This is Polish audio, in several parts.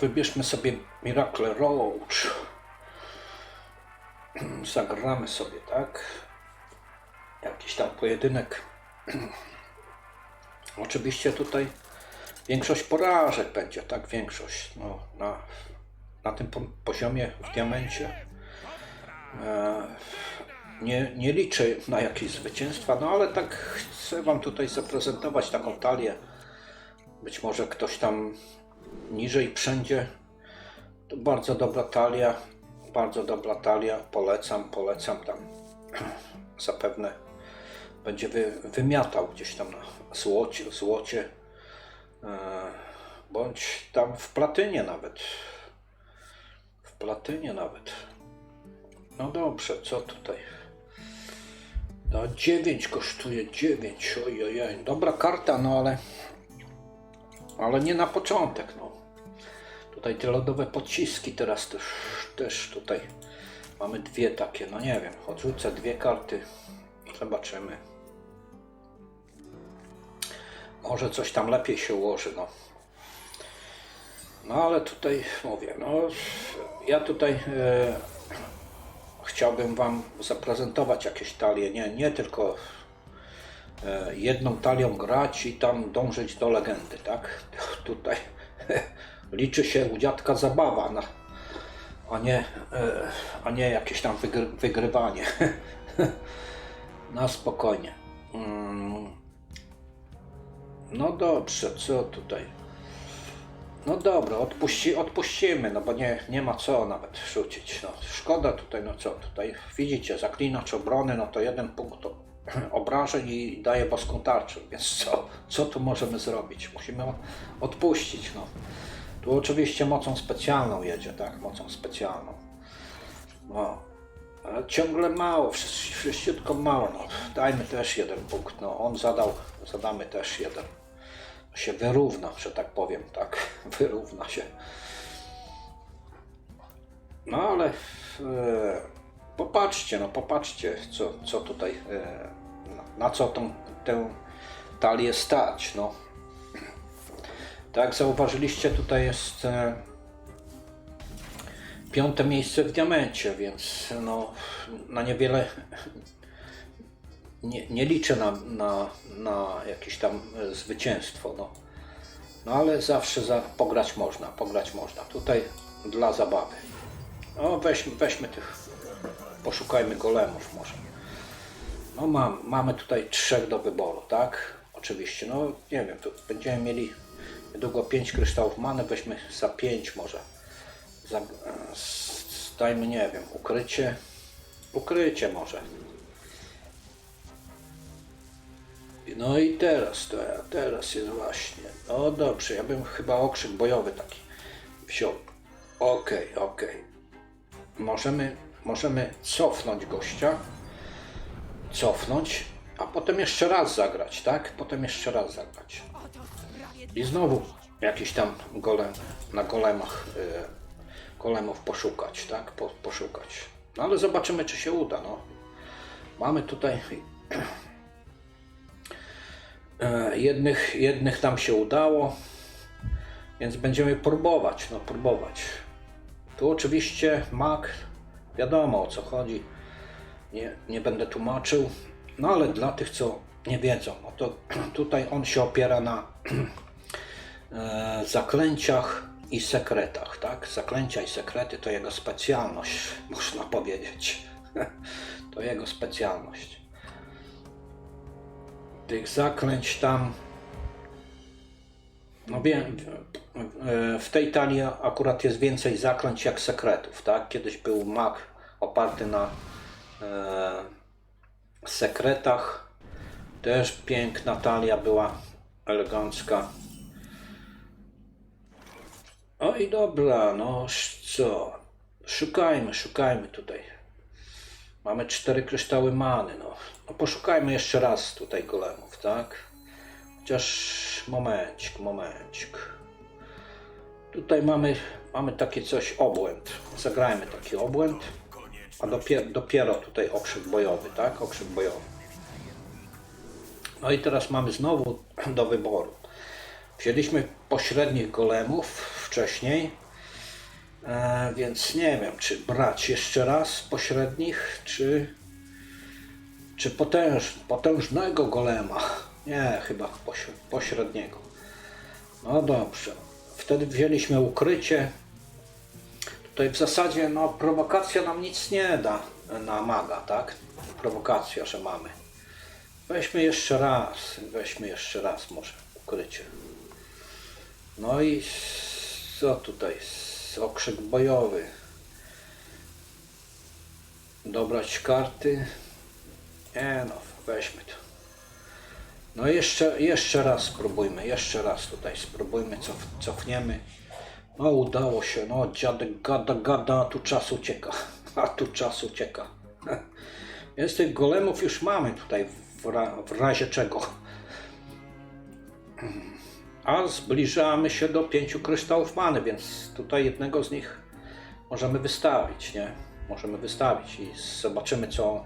wybierzmy sobie Miracle Roach. Zagramy sobie, tak? Jakiś tam pojedynek. Oczywiście tutaj większość porażek będzie, tak? Większość. No, na, na tym po- poziomie w diamencie. E, nie, nie liczę na jakieś zwycięstwa, no ale tak chcę Wam tutaj zaprezentować taką talię. Być może ktoś tam niżej wszędzie. To bardzo dobra talia, bardzo dobra talia. Polecam, polecam tam. Zapewne będzie wy, wymiatał gdzieś tam na złocie, złocie e, bądź tam w platynie nawet. W platynie nawet. No dobrze, co tutaj? No 9 kosztuje 9. Ojej, dobra karta, no ale ale nie na początek, no. Tutaj te lodowe pociski teraz też, też tutaj mamy dwie takie, no nie wiem, odrzucę dwie karty, zobaczymy. Może coś tam lepiej się ułoży, no. No ale tutaj mówię, no ja tutaj e, chciałbym Wam zaprezentować jakieś talie, nie, nie tylko jedną talią grać i tam dążyć do legendy, tak? Tutaj liczy się u dziadka zabawa, na, a, nie, e, a nie jakieś tam wygry, wygrywanie. Na spokojnie. Mm. No dobrze, co tutaj? No dobra, odpuści, odpuścimy, no bo nie, nie ma co nawet rzucić. No, szkoda tutaj, no co tutaj, widzicie, zaklinacz obrony, no to jeden punkt obrażeń i daje boską tarczę, więc co, co tu możemy zrobić? Musimy odpuścić, no. Tu oczywiście mocą specjalną jedzie, tak, mocą specjalną. No, ale ciągle mało, wszyściutko mało, no. Dajmy też jeden punkt, no. On zadał, zadamy też jeden się wyrówna, że tak powiem, tak, wyrówna się. No ale e, popatrzcie, no popatrzcie, co, co tutaj, e, na, co tą, tę talię stać, no. Tak jak zauważyliście, tutaj jest e, piąte miejsce w diamencie, więc no, na niewiele nie, nie liczę na, na, na jakieś tam e, zwycięstwo, no. No ale zawsze za, pograć można, pograć można. Tutaj dla zabawy. No weźmy, weźmy tych, poszukajmy golemów może. No mam, mamy tutaj trzech do wyboru, tak? Oczywiście, no nie wiem, tu będziemy mieli niedługo pięć kryształów many, weźmy za pięć może. Za, nie wiem, ukrycie, ukrycie może. No i teraz, to ja, teraz jest właśnie. No dobrze, ja bym chyba okrzyk bojowy taki wziął. Okej, okej. Możemy, możemy cofnąć gościa. Cofnąć, a potem jeszcze raz zagrać, tak? Potem jeszcze raz zagrać. I znowu jakiś tam golem, na golemach y, golemów poszukać, tak? Po, poszukać. No ale zobaczymy, czy się uda, no. Mamy tutaj E, Jednych, jednych tam się udało, więc będziemy próbować, no próbować. Tu oczywiście mak, wiadomo o co chodzi, nie, nie będę tłumaczył, no ale dla tych, co nie wiedzą, no to tutaj on się opiera na e, zaklęciach i sekretach, tak? Zaklęcia i sekrety to jego specjalność, można powiedzieć. To jego specjalność tych zaklęć tam. No wiem, w- tej talii akurat jest więcej zaklęć jak sekretów, tak? Kiedyś był mag oparty na sekretach. Też piękna talia była, elegancka. O i dobra, no co? Szukajmy, szukajmy tutaj. Mamy cztery kryształy many, no. no poszukajmy jeszcze raz tutaj golemów, tak? Chociaż momencik, momencik. Tutaj mamy, mamy takie coś, obłęd. Zagrajmy taki obłęd. A dopiero, dopiero tutaj okrzyk bojowy, tak? Okrzyk bojowy. No i teraz mamy znowu do wyboru. Wzięliśmy pośrednich golemów wcześniej E, więc nie wiem, czy brać jeszcze raz pośrednich, czy, czy potęż, potężnego golema. Nie, chyba poś, pośredniego. No dobrze. Wtedy wzięliśmy ukrycie. Tutaj w zasadzie no, prowokacja nam nic nie da na maga, tak? Prowokacja, że mamy. Weźmy jeszcze raz, weźmy jeszcze raz może ukrycie. No i co tutaj? Okrzyk bojowy. Dobrać karty. Nie no, weźmy to. No jeszcze, jeszcze raz spróbujmy, jeszcze raz tutaj spróbujmy, cof, cofniemy. No udało się, no dziadek gada, gada, a tu czas ucieka. A tu czas ucieka. Więc tych golemów już mamy tutaj w, ra, w razie czego. A zbliżamy się do pięciu kryształów many, więc tutaj jednego z nich możemy wystawić, nie? Możemy wystawić i zobaczymy co,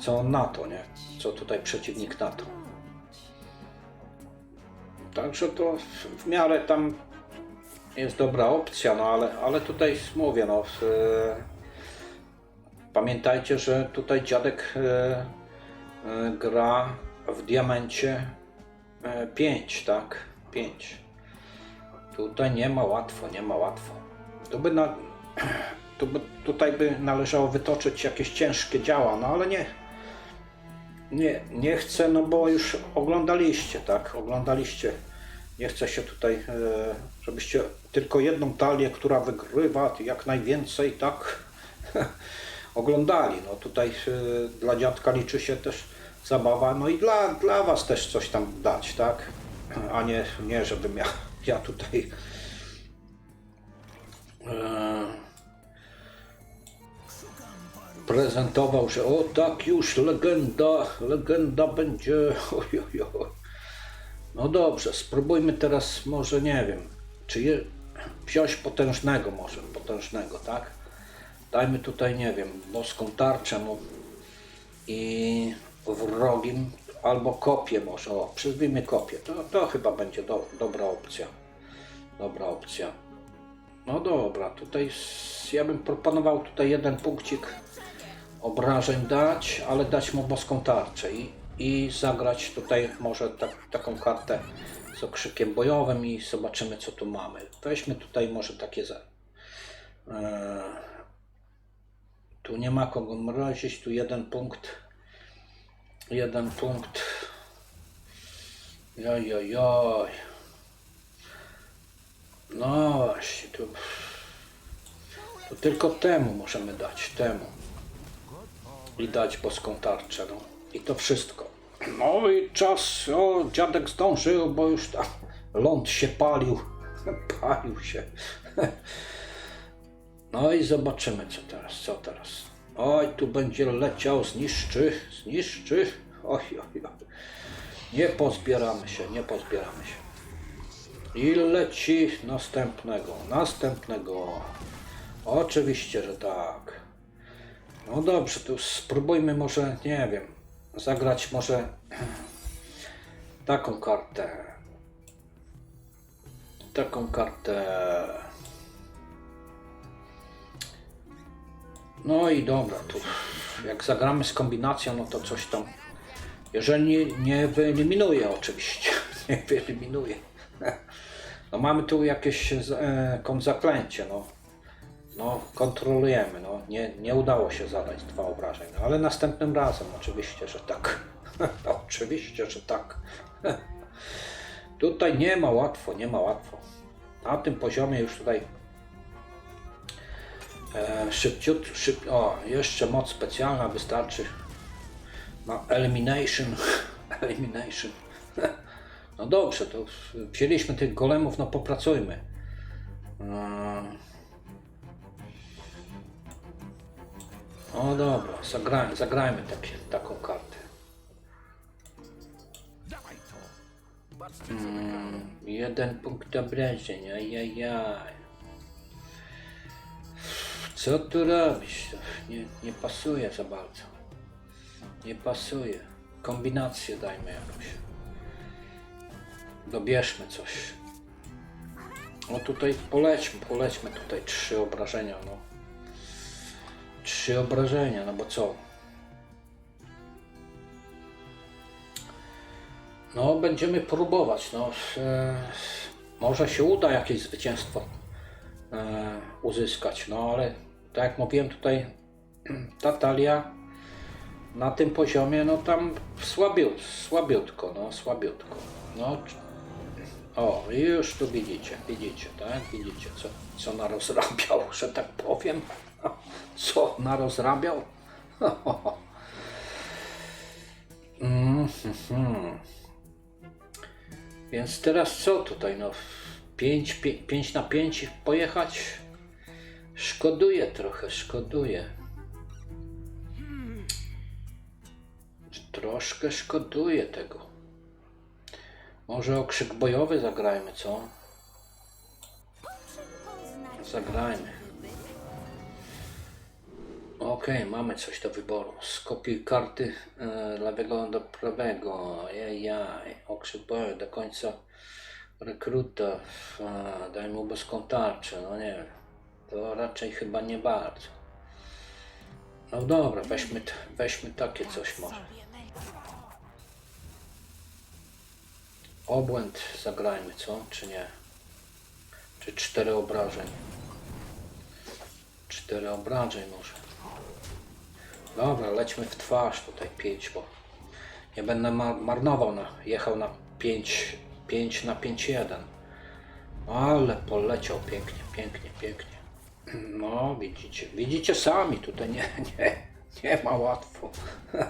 co on na to, nie? Co tutaj przeciwnik na to. Także to w- w miarę tam jest dobra opcja, no ale, ale tutaj mówię, no e, pamiętajcie, że tutaj dziadek e, e, gra w diamencie 5, tak? 5. Tutaj nie ma łatwo, nie ma łatwo. Tu by na, tu by, tutaj by należało wytoczyć jakieś ciężkie działa, no ale nie. Nie, nie chcę, no bo już oglądaliście, tak? Oglądaliście. Nie chcę się tutaj, e, żebyście tylko jedną talię, która wygrywa jak najwięcej, tak? Oglądali. No tutaj e, dla dziadka liczy się też zabawa, no i dla, dla was też coś tam dać, tak? A nie, nie żebym ja, ja tutaj e, prezentował, że o tak już legenda, legenda będzie. Oj, oj. No dobrze, spróbujmy teraz może nie wiem, czy je, wziąć potężnego może, potężnego, tak? Dajmy tutaj, nie wiem, boską tarczę mu i wrogim albo kopię może, o, przyzwijmy kopię, to, to chyba będzie do, dobra opcja, dobra opcja. No dobra, tutaj ja bym proponował tutaj jeden punkcik obrażeń dać, ale dać mu boską tarczę i, i zagrać tutaj może tak, taką kartę z okrzykiem bojowym i zobaczymy co tu mamy. Weźmy tutaj może takie za... E, tu nie ma kogo mrozić, tu jeden punkt. Jeden punkt. Joj, joj, joj. No właśnie, tu, tu tylko temu możemy dać, temu i dać boską tarczę. No. I to wszystko. No i czas, o, dziadek zdążył, bo już tam ląd się palił. Palił się. No i zobaczymy, co teraz, co teraz. Oj, tu będzie leciał, zniszczy, zniszczy. Oj, oj, oj. Nie pozbieramy się, nie pozbieramy się. I leci następnego, następnego. Oczywiście, że tak. No dobrze, to spróbujmy może, nie wiem, zagrać może taką kartę. Taką kartę. No i dobra, tu jak zagramy z kombinacją, no to coś tam. Jeżeli nie, wyeliminuje oczywiście, nie wyeliminuje. No mamy tu jakieś e, konzaklęcie, no. No, kontrolujemy. No, nie, nie udało się zadać dwa obrażeń, no, ale następnym razem oczywiście, że tak. oczywiście, że tak. tutaj nie ma łatwo, nie ma łatwo. Na tym poziomie już tutaj e, szybciut, szyb, o, jeszcze moc specjalna wystarczy na elimination. elimination. no dobrze, to wzięliśmy tych golemów, no popracujmy. Mm. O dobra, zagrajmy, zagrajmy takie, taką kartę. Mm, jeden punkt obrażeń, ajajaj. Co tu robisz? Nie, nie pasuje za bardzo. Nie pasuje. Kombinację dajmy jakąś. Dobierzmy coś. No tutaj polećmy, polećmy tutaj trzy obrażenia, no. Trzy obrażenia, no bo co? No, będziemy próbować, no. E, może się uda jakieś zwycięstwo e, uzyskać, no ale tak jak mówiłem tutaj, ta talia na tym poziomie, no tam słabiut, słabiutko, no słabiutko. No, o, już tu widzicie, widzicie, tak? Widzicie, co, co narozrabiał, że tak powiem. Co narozrabiał? Mm, mhm. Więc teraz co tutaj, no 5, 5 na 5 pojechać? Szkoduję trochę, szkoduję. Troszkę szkoduję tego. Może okrzyk bojowy zagrajmy, co? Zagrajmy. Okej, mamy coś do wyboru. Skopiuj karty e, lewego do prawego. Jajaj. Okrzyk bojowy do końca rekruta. Daj mu boską tarczę. No nie wiem. To raczej chyba nie bardzo. No dobra, weźmy, weźmy takie coś może. Obłęd zagrajmy, co? Czy nie? Czy cztery obrażeń? Cztery obrażeń może. Dobra, lećmy w twarz tutaj pięć, bo nie będę ma- marnował na, jechał na 5, 5 na 5-1. Ale poleciał pięknie, pięknie, pięknie. No, widzicie, widzicie sami, tutaj nie, nie, nie ma łatwo.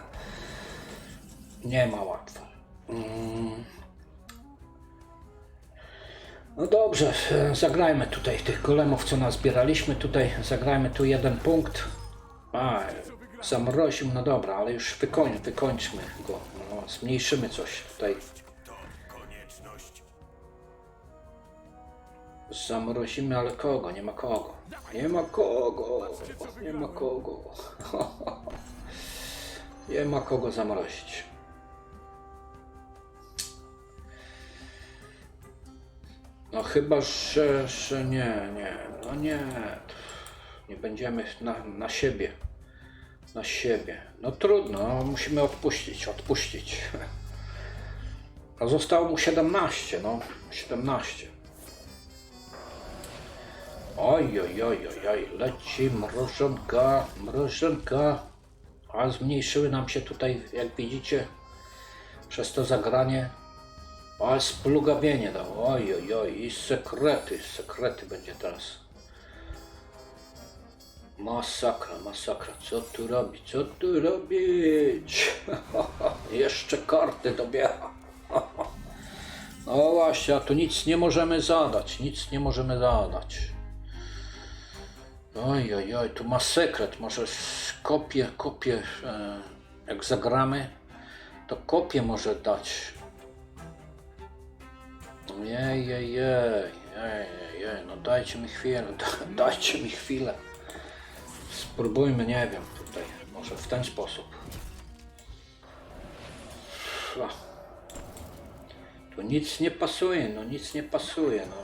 Nie ma łatwo. Mm. No dobrze, zagrajmy tutaj tych golemów, co nazbieraliśmy. Tutaj zagrajmy tu jeden punkt. A, zamroził, no dobra, ale już wykoń, wykończmy go. No, zmniejszymy coś tutaj. Zamrozimy, ale kogo? Nie ma kogo. Nie ma kogo. Nie ma kogo. Nie ma kogo zamrozić. No chyba, że, że nie, nie, no nie. Nie będziemy na, na siebie. Na siebie. No trudno, no, musimy odpuścić, odpuścić. A zostało mu 17, no 17. Oj, oj, oj, oj, oj, leci mrożonka, mrożonka. A zmniejszyły nam się tutaj, jak widzicie, przez to zagranie. A splugawienie dał. Oj, oj, oj, i sekrety, sekrety będzie teraz. Masakra, masakra. Co tu robić? Co tu robić? Jeszcze karty dobiera. No właśnie, a tu nic nie możemy zadać. Nic nie możemy zadać. Oj, oj, oj, tu ma sekret. Może kopię, kopię. E, jak zagramy, to kopię może dać. Jej, jej, jej, jej, jej, no dajcie mi chwilę, da- dajcie mi chwilę. Spróbujmy, nie wiem, tutaj, może w ten sposób. Ua. Tu nic nie pasuje, no nic nie pasuje, no.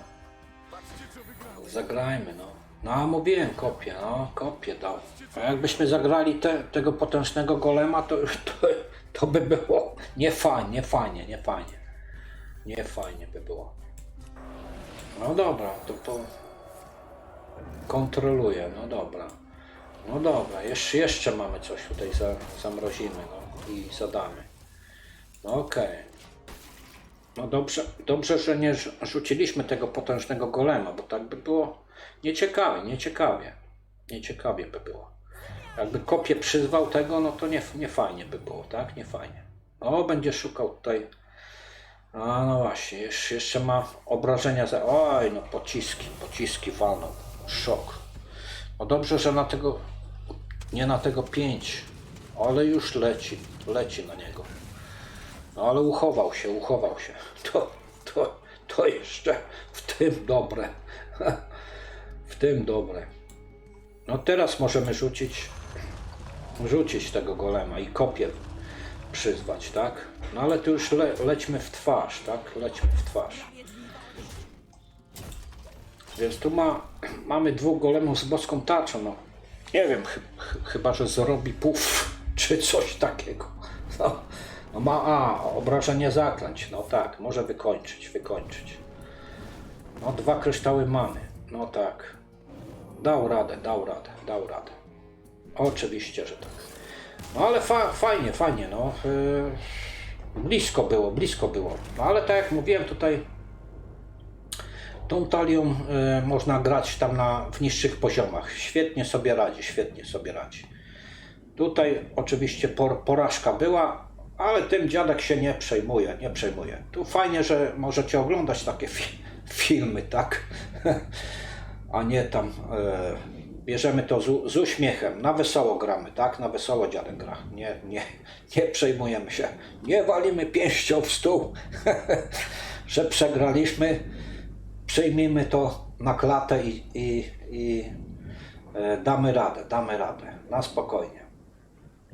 Zagrajmy, no. No, mówiłem kopię, no, kopię dał. A jakbyśmy zagrali te, tego potężnego golema, to, to, to by było nie fajnie, nie fajnie, nie fajnie. Nie fajnie by było. No dobra, to po... kontroluję, no dobra. No dobra, jeszcze, jeszcze mamy coś tutaj, za, zamrozimy no, i zadamy. No okej. No dobrze, dobrze, że nie rzu- rzuciliśmy tego potężnego golema, bo tak by było nieciekawie, nieciekawie. Nieciekawie by było. Jakby kopię przyzwał tego, no to nie, nie fajnie by było, tak? Nie fajnie. O, będzie szukał tutaj a no właśnie, jeszcze, jeszcze ma obrażenia za... Oj, no pociski, pociski walną. Szok. No dobrze, że na tego... Nie na tego 5, ale już leci, leci na niego. No ale uchował się, uchował się. To, to, to jeszcze w tym dobre. W tym dobre. No teraz możemy rzucić, rzucić tego golema i kopię przyzwać, tak? No ale tu już le, lećmy w twarz, tak? Lećmy w twarz. Więc tu ma, mamy dwóch golemów z boską tarczą. No, nie wiem, chy, chy, chyba że zrobi puf, czy coś takiego. No, no ma, a, obrażenie zaklęć. No tak, może wykończyć, wykończyć. No dwa kryształy mamy. No tak. Dał radę, dał radę, dał radę. Oczywiście, że tak. No ale fa fajnie, fajnie, no. Yy, blisko było, blisko było. No ale tak jak mówiłem tutaj, tą talią y, można grać tam na, w niższych poziomach. Świetnie sobie radzi, świetnie sobie radzi. Tutaj oczywiście por, porażka była, ale tym dziadek się nie przejmuje, nie przejmuje. Tu fajnie, że możecie oglądać takie fi filmy, tak? A nie tam e, bierzemy to z, z uśmiechem, na wesoło gramy, tak? Na wesoło dziadek gra. Nie, nie, nie przejmujemy się. Nie walimy pięścią w stół, że przegraliśmy. Przyjmijmy to na klatę i, i, i e, damy radę, damy radę, na spokojnie.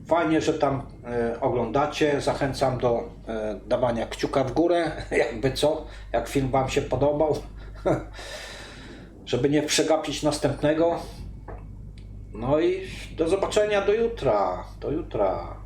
Fajnie, że tam e, oglądacie. Zachęcam do e, dawania kciuka w górę, jakby co, jak film Wam się podobał, żeby nie przegapić następnego. No i do zobaczenia do jutra. Do jutra.